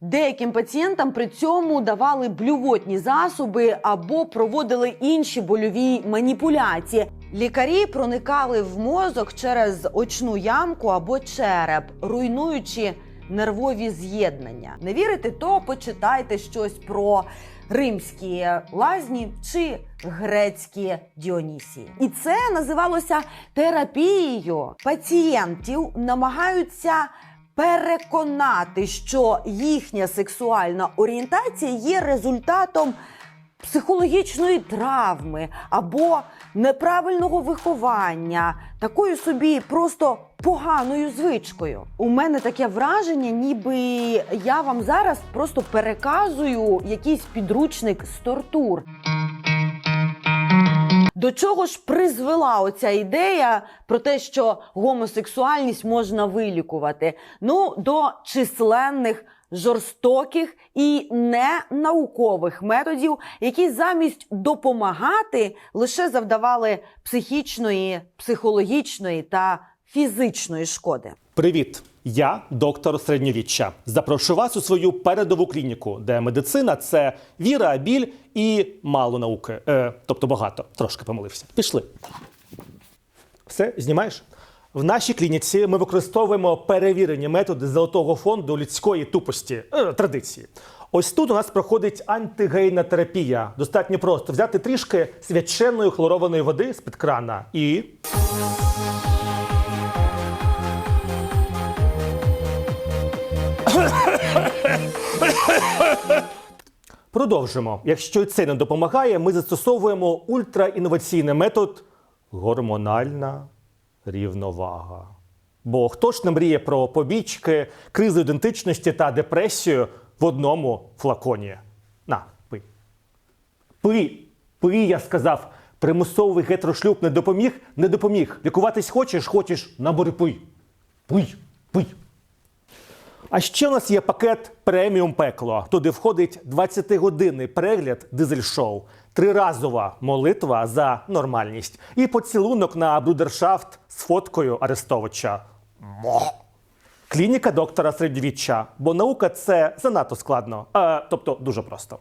Деяким пацієнтам при цьому давали блювотні засоби або проводили інші больові маніпуляції. Лікарі проникали в мозок через очну ямку або череп, руйнуючи нервові з'єднання. Не вірите, то почитайте щось про римські лазні чи грецькі Діонісії. І це називалося терапією. Пацієнтів намагаються переконати, що їхня сексуальна орієнтація є результатом психологічної травми або неправильного виховання, такою собі просто поганою звичкою. У мене таке враження, ніби я вам зараз просто переказую якийсь підручник з тортур. До чого ж призвела оця ідея про те, що гомосексуальність можна вилікувати? Ну, до численних жорстоких і ненаукових методів, які замість допомагати лише завдавали психічної, психологічної та фізичної шкоди. Привіт! Я доктор середньовіччя. Запрошую вас у свою передову клініку, де медицина це віра, біль і мало науки. Е, тобто багато. Трошки помилився. Пішли. Все, знімаєш? В нашій клініці ми використовуємо перевірені методи золотого фонду людської тупості е, традиції. Ось тут у нас проходить антигейна терапія. Достатньо просто взяти трішки свяченої хлорованої води з-під крана і. Продовжимо. Якщо це не допомагає, ми застосовуємо ультраінноваційний метод гормональна рівновага. Бо хто ж не мріє про побічки, кризу ідентичності та депресію в одному флаконі? На, пий. Пий, пий, я сказав. Примусовий гетерошлюб не допоміг, не допоміг. Лікуватись хочеш, хочеш, набори пий. Пий, пий. А ще у нас є пакет преміум пекло. Туди входить 20-годинний перегляд дизель-шоу, триразова молитва за нормальність і поцілунок на брудершафт з фоткою Арестовича. Клініка доктора середньовіччя, бо наука це занадто складно, а, тобто дуже просто.